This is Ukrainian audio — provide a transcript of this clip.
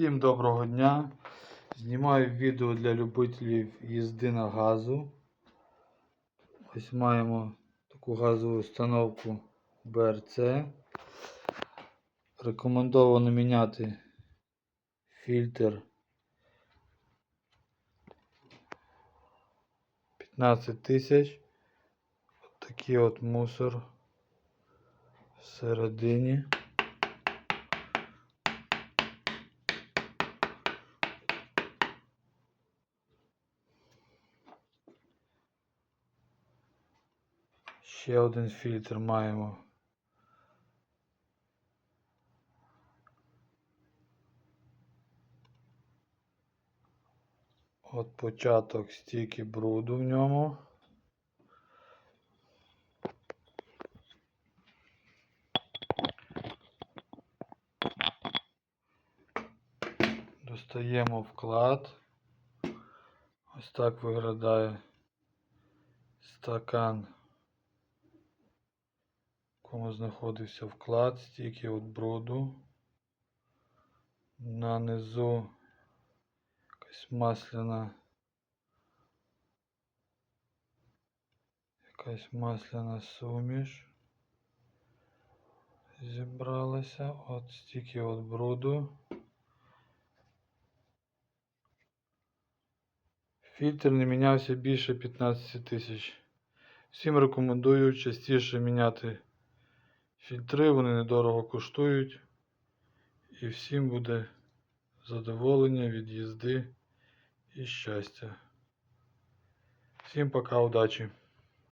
Всім доброго дня. Знімаю відео для любителів їзди на газу. Ось маємо таку газову установку БРЦ. Рекомендовано міняти фільтр 15 тисяч. Такий от мусор всередині. Ще один фільтр маємо. От початок стільки бруду в ньому. Достаємо вклад. Ось так виглядає стакан, якому знаходився вклад, стільки от бруду. На низу якась масляна. Якась масляна суміш. Зібралася. От стільки от бруду. Фільтр не мінявся більше 15 тисяч. Всім рекомендую частіше міняти фільтри, вони недорого коштують. І всім буде задоволення від їзди і щастя. Всім пока, удачі!